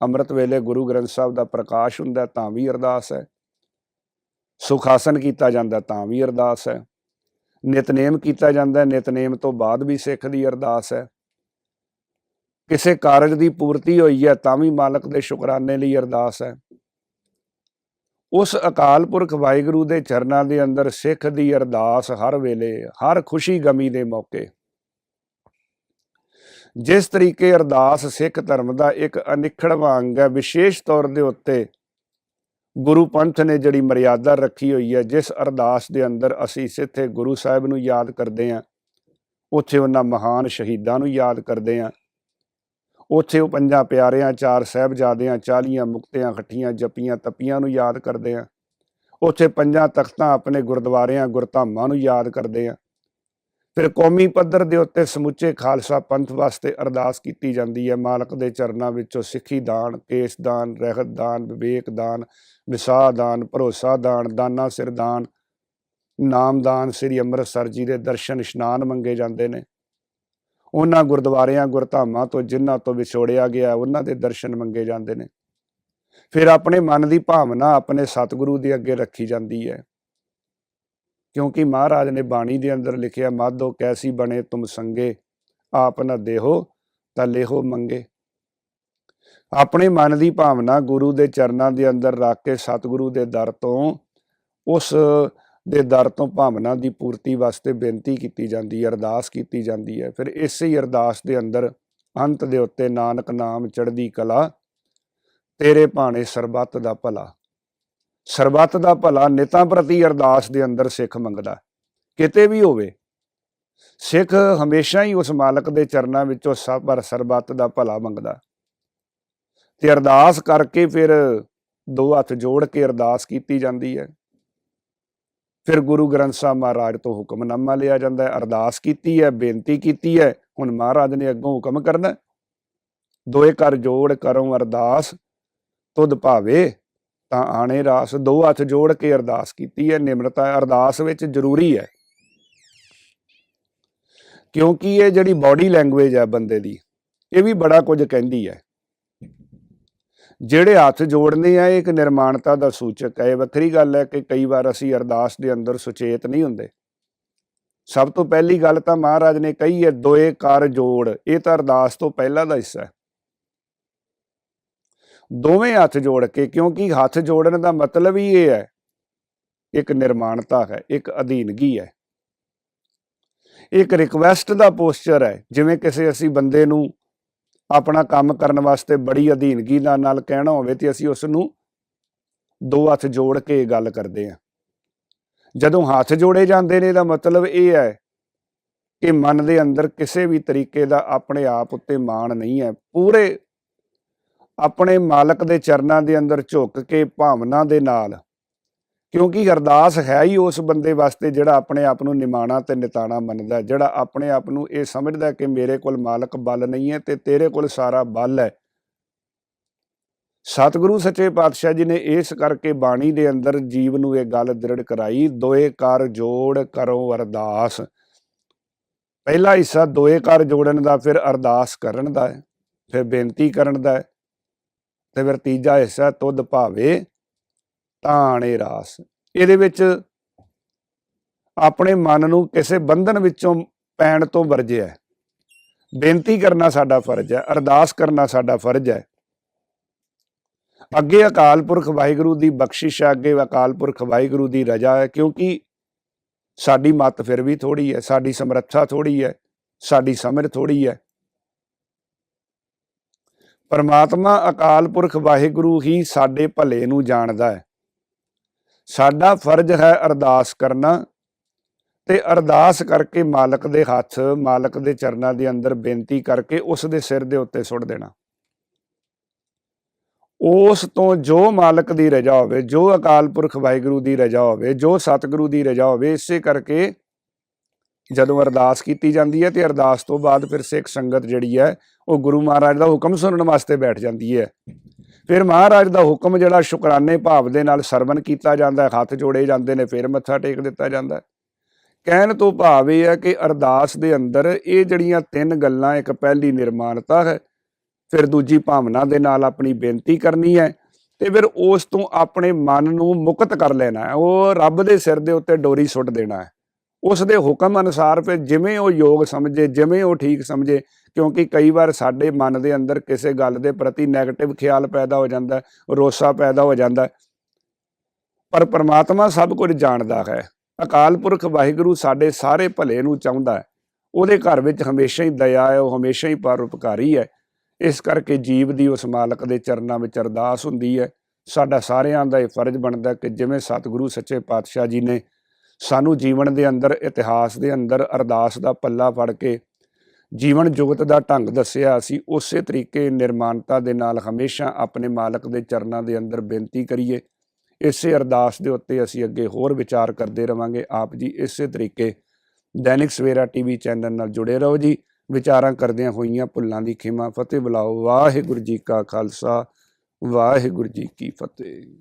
ਅੰਮ੍ਰਿਤ ਵੇਲੇ ਗੁਰੂ ਗ੍ਰੰਥ ਸਾਹਿਬ ਦਾ ਪ੍ਰਕਾਸ਼ ਹੁੰਦਾ ਤਾਂ ਵੀ ਅਰਦਾਸ ਹੈ। ਸੁਖਾਸਨ ਕੀਤਾ ਜਾਂਦਾ ਤਾਂ ਵੀ ਅਰਦਾਸ ਹੈ। ਨਿਤਨੇਮ ਕੀਤਾ ਜਾਂਦਾ ਨਿਤਨੇਮ ਤੋਂ ਬਾਅਦ ਵੀ ਸਿੱਖ ਦੀ ਅਰਦਾਸ ਹੈ। ਕਿਸੇ ਕਾਰਜ ਦੀ ਪੂਰਤੀ ਹੋਈ ਹੈ, ਤਾਂ ਵੀ ਮਾਲਕ ਦੇ ਸ਼ੁਕਰਾਨੇ ਲਈ ਅਰਦਾਸ ਹੈ। ਉਸ ਅਕਾਲ ਪੁਰਖ ਵਾਹਿਗੁਰੂ ਦੇ ਚਰਨਾਂ ਦੇ ਅੰਦਰ ਸਿੱਖ ਦੀ ਅਰਦਾਸ ਹਰ ਵੇਲੇ, ਹਰ ਖੁਸ਼ੀ ਗਮੀ ਦੇ ਮੌਕੇ। ਜਿਸ ਤਰੀਕੇ ਅਰਦਾਸ ਸਿੱਖ ਧਰਮ ਦਾ ਇੱਕ ਅਨਿਖੜਵਾਂ ਅੰਗ ਹੈ, ਵਿਸ਼ੇਸ਼ ਤੌਰ ਦੇ ਉੱਤੇ ਗੁਰੂ ਪੰਥ ਨੇ ਜਿਹੜੀ ਮਰਿਆਦਾ ਰੱਖੀ ਹੋਈ ਹੈ, ਜਿਸ ਅਰਦਾਸ ਦੇ ਅੰਦਰ ਅਸੀਂ ਸਿੱਥੇ ਗੁਰੂ ਸਾਹਿਬ ਨੂੰ ਯਾਦ ਕਰਦੇ ਹਾਂ, ਉੱਥੇ ਉਹਨਾਂ ਮਹਾਨ ਸ਼ਹੀਦਾਂ ਨੂੰ ਯਾਦ ਕਰਦੇ ਹਾਂ। ਉੱਥੇ ਉਹ ਪੰਜਾਂ ਪਿਆਰਿਆਂ, ਚਾਰ ਸਹਿਬਜ਼ਾਦਿਆਂ ਚਾਲੀਆਂ ਮੁਕਤਿਆਂ, ਖੱਟੀਆਂ, ਜਪੀਆਂ, ਤਪੀਆਂ ਨੂੰ ਯਾਦ ਕਰਦੇ ਹਾਂ। ਉੱਥੇ ਪੰਜਾਂ ਤਖਤਾਂ ਆਪਣੇ ਗੁਰਦੁਆਰਿਆਂ, ਗੁਰਧਾਮਾਂ ਨੂੰ ਯਾਦ ਕਰਦੇ ਹਾਂ। ਫਿਰ ਕੌਮੀ ਪੱਧਰ ਦੇ ਉੱਤੇ ਸਮੁੱਚੇ ਖਾਲਸਾ ਪੰਥ ਵਾਸਤੇ ਅਰਦਾਸ ਕੀਤੀ ਜਾਂਦੀ ਹੈ। ਮਾਲਕ ਦੇ ਚਰਨਾਂ ਵਿੱਚੋਂ ਸਿੱਖੀ ਦਾਨ, ਕੇਸ ਦਾਨ, ਰਹਿਤ ਦਾਨ, ਵਿਵੇਕ ਦਾਨ ਵਿਸਾ ਦਾਨ, ਭਰੋਸਾ ਦਾਨ, ਦਾਨਾ ਸਿਰ ਦਾਨ ਨਾਮਦਾਨ ਸ੍ਰੀ ਅੰਮ੍ਰਿਤਸਰ ਜੀ ਦੇ ਦਰਸ਼ਨ, ਇਸ਼ਨਾਨ ਮੰਗੇ ਜਾਂਦੇ ਨੇ। ਉਹਨਾਂ ਗੁਰਦੁਆਰਿਆਂ, ਗੁਰਧਾਮਾਂ ਤੋਂ, ਜਿਨ੍ਹਾਂ ਤੋਂ ਵਿਛੋੜਿਆ ਗਿਆ, ਉਹਨਾਂ ਦੇ ਦਰਸ਼ਨ ਮੰਗੇ ਜਾਂਦੇ ਨੇ। ਫਿਰ ਆਪਣੇ ਮਨ ਦੀ ਭਾਵਨਾ ਆਪਣੇ ਸਤਿਗੁਰੂ ਦੇ ਅੱਗੇ ਰੱਖੀ ਜਾਂਦੀ ਹੈ। ਕਿਉਂਕਿ ਮਹਾਰਾਜ ਨੇ ਬਾਣੀ ਦੇ ਅੰਦਰ ਲਿਖਿਆ, ਮਾਧੋ ਕੈਸੀ ਬਣੇ ਤੁਮ ਸੰਗੇ, ਆਪ ਨਾ ਦੇਹੋ ਤਾਂ ਲੇਹੋ ਮੰਗੇ। ਆਪਣੇ ਮਨ ਦੀ ਭਾਵਨਾ ਗੁਰੂ ਦੇ ਚਰਨਾਂ ਦੇ ਅੰਦਰ ਰੱਖ ਕੇ ਸਤਿਗੁਰੂ ਦੇ ਦਰ ਤੋਂ, ਉਸ ਦੇ ਦਰ ਤੋਂ ਭਾਵਨਾ ਦੀ ਪੂਰਤੀ ਵਾਸਤੇ ਬੇਨਤੀ ਕੀਤੀ ਜਾਂਦੀ ਹੈ, ਅਰਦਾਸ ਕੀਤੀ ਜਾਂਦੀ ਹੈ। ਫਿਰ ਇਸੇ ਹੀ ਅਰਦਾਸ ਦੇ ਅੰਦਰ ਅੰਤ ਦੇ ਉੱਤੇ ਨਾਨਕ ਨਾਮ ਚੜ੍ਹਦੀ ਕਲਾ, ਤੇਰੇ ਭਾਣੇ ਸਰਬੱਤ ਦਾ ਭਲਾ। ਸਰਬੱਤ ਦਾ ਭਲਾ ਨਿਤਾਂ ਪ੍ਰਤੀ ਅਰਦਾਸ ਦੇ ਅੰਦਰ ਸਿੱਖ ਮੰਗਦਾ ਕਿਤੇ ਵੀ ਹੋਵੇ, ਸਿੱਖ ਹਮੇਸ਼ਾ ਹੀ ਉਸ ਮਾਲਕ ਦੇ ਚਰਨਾਂ ਵਿੱਚੋਂ ਸਬਰ ਸਰਬੱਤ ਦਾ ਭਲਾ ਮੰਗਦਾ ਤੇ ਅਰਦਾਸ ਕਰਕੇ ਫਿਰ ਦੋ ਹੱਥ ਜੋੜ ਕੇ ਅਰਦਾਸ ਕੀਤੀ ਜਾਂਦੀ ਹੈ। ਫਿਰ ਗੁਰੂ ਗ੍ਰੰਥ ਸਾਹਿਬ ਮਹਾਰਾਜ ਤੋਂ ਹੁਕਮਨਾਮਾ ਲਿਆ ਜਾਂਦਾ ਹੈ। ਅਰਦਾਸ ਕੀਤੀ ਹੈ, ਬੇਨਤੀ ਕੀਤੀ ਹੈ, ਹੁਣ ਮਹਾਰਾਜ ਨੇ ਅੱਗੋਂ ਹੁਕਮ ਕਰਨਾ ਦੋਏ ਕਰ ਜੋੜ ਕਰੋ ਅਰਦਾਸ, ਤੁਧ ਭਾਵੇ ਤਾਂ ਆਣੇ ਰਾਸ ਦੋ ਹੱਥ ਜੋੜ ਕੇ ਅਰਦਾਸ ਕੀਤੀ ਹੈ। ਨਿਮਰਤਾ ਅਰਦਾਸ ਵਿੱਚ ਜ਼ਰੂਰੀ ਹੈ। ਕਿਉਂਕਿ ਇਹ ਜਿਹੜੀ ਬਾਡੀ ਲੈਂਗੁਏਜ ਹੈ ਬੰਦੇ ਦੀ, ਇਹ ਵੀ ਬੜਾ ਕੁਝ ਕਹਿੰਦੀ ਹੈ। ਜਿਹੜੇ ਹੱਥ ਜੋੜਨੇ ਆ, ਇਹ ਇੱਕ ਨਿਰਮਾਣਤਾ ਦਾ ਸੂਚਕ ਹੈ। ਇਹ ਵੱਖਰੀ ਗੱਲ ਹੈ ਕਿ ਕਈ ਵਾਰ ਅਸੀਂ ਅਰਦਾਸ ਦੇ ਅੰਦਰ ਸੁਚੇਤ ਨਹੀਂ ਹੁੰਦੇ। ਸਭ ਤੋਂ ਪਹਿਲੀ ਗੱਲ ਤਾਂ ਮਹਾਰਾਜ ਨੇ ਕਹੀ ਹੈ, ਦੋਏ ਕਰ ਜੋੜ। ਇਹ ਤਾਂ ਅਰਦਾਸ ਤੋਂ ਪਹਿਲਾਂ ਦਾ ਹਿੱਸਾ ਹੈ। ਦੋਵੇਂ ਹੱਥ ਜੋੜ ਕੇ, ਕਿਉਂਕਿ ਹੱਥ ਜੋੜਨ ਦਾ ਮਤਲਬ ਹੀ ਇਹ ਹੈ, ਇੱਕ ਨਿਰਮਾਣਤਾ ਹੈ, ਇੱਕ ਅਧੀਨਗੀ ਹੈ। ਇੱਕ ਰਿਕਵੈਸਟ ਦਾ ਪੋਸਚਰ ਹੈ, ਜਿਵੇਂ ਕਿਸੇ ਅਸੀਂ ਬੰਦੇ ਨੂੰ ਆਪਣਾ ਕੰਮ ਕਰਨ ਵਾਸਤੇ ਬੜੀ ਅਧੀਨਗੀ ਨਾਲ ਨਾਲ ਕਹਿਣਾ ਹੋਵੇ, ਤੇ ਅਸੀਂ ਉਸ ਨੂੰ ਦੋ ਹੱਥ ਜੋੜ ਕੇ ਗੱਲ ਕਰਦੇ ਹਾਂ। ਜਦੋਂ ਹੱਥ ਜੋੜੇ ਜਾਂਦੇ ਨੇ ਦਾ ਮਤਲਬ ਇਹ ਹੈ ਕਿ ਮਨ ਦੇ ਅੰਦਰ ਕਿਸੇ ਵੀ ਤਰੀਕੇ ਦਾ ਆਪਣੇ ਆਪ ਉੱਤੇ ਮਾਣ ਨਹੀਂ ਹੈ। ਪੂਰੇ ਆਪਣੇ ਮਾਲਕ ਦੇ ਚਰਨਾਂ ਦੇ ਅੰਦਰ ਝੁੱਕ ਕੇ ਭਾਵਨਾ ਦੇ ਨਾਲ। ਕਿਉਂਕਿ ਅਰਦਾਸ ਹੈ ਹੀ ਉਸ ਬੰਦੇ ਵਾਸਤੇ ਜਿਹੜਾ ਆਪਣੇ ਆਪ ਨੂੰ ਨਿਮਾਣਾ ਤੇ ਨਿਤਾਣਾ ਮੰਨਦਾ ਜਿਹੜਾ ਆਪਣੇ ਆਪ ਨੂੰ ਇਹ ਸਮਝਦਾ ਕਿ ਮੇਰੇ ਕੋਲ ਮਾਲਕ ਬਲ ਨਹੀਂ ਹੈ ਤੇ ਤੇਰੇ ਕੋਲ ਸਾਰਾ ਬਲ ਹੈ। ਸਤਿਗੁਰੂ ਸੱਚੇ ਪਾਤਸ਼ਾਹ ਜੀ ਨੇ ਇਸ ਕਰਕੇ ਬਾਣੀ ਦੇ ਅੰਦਰ ਜੀਵ ਨੂੰ ਇਹ ਗੱਲ ਦ੍ਰਿੜ ਕਰਾਈ, ਦੋਏ ਕਰ ਜੋੜ ਕਰੋ ਅਰਦਾਸ। ਪਹਿਲਾ ਹਿੱਸਾ, ਦੋਏ ਕਰ ਜੋੜਨ ਦਾ, ਫਿਰ ਅਰਦਾਸ ਕਰਨ ਦਾ ਹੈ, ਫਿਰ ਬੇਨਤੀ ਕਰਨ ਦਾ ਹੈ। ਤੇ ਫਿਰ ਤੀਜਾ ਹਿੱਸਾ ਤੁਧ ਭਾਵੇ ਤਾਣੇ ਰਾਸ। ਇਹਦੇ ਵਿੱਚ ਆਪਣੇ ਮਨ ਨੂੰ ਕਿਸੇ ਬੰਧਨ ਵਿੱਚੋਂ ਪੈਣ ਤੋਂ ਵਰਜਿਆ ਬੇਨਤੀ ਕਰਨਾ ਸਾਡਾ ਫਰਜ਼ ਹੈ, ਅਰਦਾਸ ਕਰਨਾ ਸਾਡਾ ਫਰਜ਼ ਹੈ। ਅੱਗੇ ਅਕਾਲ ਪੁਰਖ ਵਾਹਿਗੁਰੂ ਦੀ ਬਖਸ਼ਿਸ਼ ਹੈ, ਅੱਗੇ ਅਕਾਲ ਪੁਰਖ ਵਾਹਿਗੁਰੂ ਦੀ ਰਜ਼ਾ ਹੈ, ਕਿਉਂਕਿ ਸਾਡੀ ਮਤ ਫਿਰ ਵੀ ਥੋੜੀ ਹੈ, ਸਾਡੀ ਸਮਰੱਥਾ ਥੋੜੀ ਹੈ, ਸਾਡੀ ਸਮਝ ਥੋੜੀ ਹੈ। ਪਰਮਾਤਮਾ ਅਕਾਲ ਪੁਰਖ ਵਾਹਿਗੁਰੂ ਹੀ ਸਾਡੇ ਭਲੇ ਨੂੰ ਜਾਣਦਾ ਹੈ। ਸਾਡਾ ਫਰਜ਼ ਹੈ ਅਰਦਾਸ ਕਰਨਾ ਤੇ ਅਰਦਾਸ ਕਰਕੇ ਮਾਲਕ ਦੇ ਹੱਥ, ਮਾਲਕ ਦੇ ਚਰਨਾਂ ਦੇ ਅੰਦਰ ਬੇਨਤੀ ਕਰਕੇ ਉਸ ਦੇ ਸਿਰ ਦੇ ਉੱਤੇ ਸੁੱਟ ਦੇਣਾ। ਉਸ ਤੋਂ ਜੋ ਮਾਲਕ ਦੀ ਰਜ਼ਾ ਹੋਵੇ, ਜੋ ਅਕਾਲ ਪੁਰਖ ਵਾਹਿਗੁਰੂ ਦੀ ਰਜ਼ਾ ਹੋਵੇ, ਜੋ ਸਤਿਗੁਰੂ ਦੀ ਰਜ਼ਾ ਹੋਵੇ, ਇਸੇ ਕਰਕੇ ਜਦੋਂ ਅਰਦਾਸ ਕੀਤੀ ਜਾਂਦੀ ਹੈ ਤੇ ਅਰਦਾਸ ਤੋਂ ਬਾਅਦ ਫਿਰ ਸਿੱਖ ਸੰਗਤ ਜਿਹੜੀ ਹੈ, ਉਹ ਗੁਰੂ ਮਹਾਰਾਜ ਦਾ ਹੁਕਮ ਸੁਣਨ ਵਾਸਤੇ ਬੈਠ ਜਾਂਦੀ ਹੈ। ਫਿਰ ਮਹਾਰਾਜ ਦਾ ਹੁਕਮ ਜਿਹੜਾ ਸ਼ੁਕਰਾਨੇ ਭਾਵ ਦੇ ਨਾਲ ਸਰਵਨ ਕੀਤਾ ਜਾਂਦਾ ਹੈ, ਹੱਥ ਜੋੜੇ ਜਾਂਦੇ ਨੇ, ਫਿਰ ਮੱਥਾ ਟੇਕ ਦਿੱਤਾ ਜਾਂਦਾ ਹੈ। ਕਹਿਣ ਤੋਂ ਭਾਵ ਇਹ ਹੈ ਕਿ ਅਰਦਾਸ ਦੇ ਅੰਦਰ ਇਹ ਜਿਹੜੀਆਂ ਤਿੰਨ ਗੱਲਾਂ, ਇੱਕ ਪਹਿਲੀ ਨਿਰਮਾਣਤਾ ਹੈ, ਫਿਰ ਦੂਜੀ ਭਾਵਨਾ ਦੇ ਨਾਲ ਆਪਣੀ ਬੇਨਤੀ ਕਰਨੀ ਹੈ ਤੇ ਫਿਰ ਉਸ ਤੋਂ ਆਪਣੇ ਮਨ ਨੂੰ ਮੁਕਤ ਕਰ ਲੈਣਾ ਹੈ। ਉਹ ਰੱਬ ਦੇ ਸਿਰ ਦੇ ਉੱਤੇ ਡੋਰੀ ਸੁੱਟ ਦੇਣਾ ਹੈ। ਉਸ ਦੇ ਹੁਕਮ ਅਨੁਸਾਰ ਫਿਰ ਜਿਵੇਂ ਉਹ ਯੋਗ ਸਮਝੇ, ਜਿਵੇਂ ਉਹ ਠੀਕ ਸਮਝੇ, ਕਿਉਂਕਿ ਕਈ ਵਾਰ ਸਾਡੇ ਮਨ ਦੇ ਅੰਦਰ ਕਿਸੇ ਗੱਲ ਦੇ ਪ੍ਰਤੀ 네ਗੇਟਿਵ ਖਿਆਲ ਪੈਦਾ ਹੋ ਜਾਂਦਾ, ਰੋਸਾ ਪੈਦਾ ਹੋ ਜਾਂਦਾ। ਪਰ ਪ੍ਰਮਾਤਮਾ ਸਭ ਕੁਝ ਜਾਣਦਾ ਹੈ। ਅਕਾਲ ਪੁਰਖ ਵਾਹਿਗੁਰੂ ਸਾਡੇ ਸਾਰੇ ਭਲੇ ਨੂੰ ਚਾਹੁੰਦਾ ਹੈ। ਉਹਦੇ ਘਰ ਵਿੱਚ ਹਮੇਸ਼ਾ ਹੀ ਦਇਆ ਹੈ, ਉਹ ਹਮੇਸ਼ਾ ਹੀ ਪਰਉਪਕਾਰੀ ਹੈ। ਇਸ ਕਰਕੇ ਜੀਵ ਦੀ ਉਸ ਮਾਲਕ ਦੇ ਚਰਨਾਂ ਵਿੱਚ ਅਰਦਾਸ ਹੁੰਦੀ ਹੈ। ਸਾਡਾ ਸਾਰਿਆਂ ਦਾ ਇਹ ਫਰਜ਼ ਬਣਦਾ ਕਿ ਜਿਵੇਂ ਸਤਿਗੁਰੂ ਸੱਚੇ ਪਾਤਸ਼ਾਹ ਜੀ ਨੇ ਸਾਨੂੰ ਜੀਵਨ ਦੇ ਅੰਦਰ, ਇਤਿਹਾਸ ਦੇ ਅੰਦਰ ਅਰਦਾਸ ਦਾ ਪੱਲਾ ਫੜ ਕੇ ਜੀਵਨ ਜੁਗਤ ਦਾ ਢੰਗ ਦੱਸਿਆ ਅਸੀਂ, ਉਸੇ ਤਰੀਕੇ ਨਿਰਮਾਨਤਾ ਦੇ ਨਾਲ ਹਮੇਸ਼ਾ ਆਪਣੇ ਮਾਲਕ ਦੇ ਚਰਨਾਂ ਦੇ ਅੰਦਰ ਬੇਨਤੀ ਕਰੀਏ। ਇਸੇ ਅਰਦਾਸ ਦੇ ਉੱਤੇ ਅਸੀਂ ਅੱਗੇ ਹੋਰ ਵਿਚਾਰ ਕਰਦੇ ਰਵਾਂਗੇ। ਆਪ ਜੀ ਇਸੇ ਤਰੀਕੇ ਦੈਨਿਕ ਸਵੇਰਾ ਟੀਵੀ ਚੈਨਲ ਨਾਲ ਜੁੜੇ ਰਹੋ ਜੀ। ਵਿਚਾਰਾਂ ਕਰਦਿਆਂ ਹੋਈਆਂ ਭੁੱਲਾਂ ਦੀ ਖਿਮਾ ਫਤਿਹ। ਬੁਲਾਓ। ਵਾਹਿਗੁਰੂ ਜੀ ਕਾ ਖਾਲਸਾ। ਵਾਹਿਗੁਰੂ ਜੀ ਕੀ ਫਤਿਹ।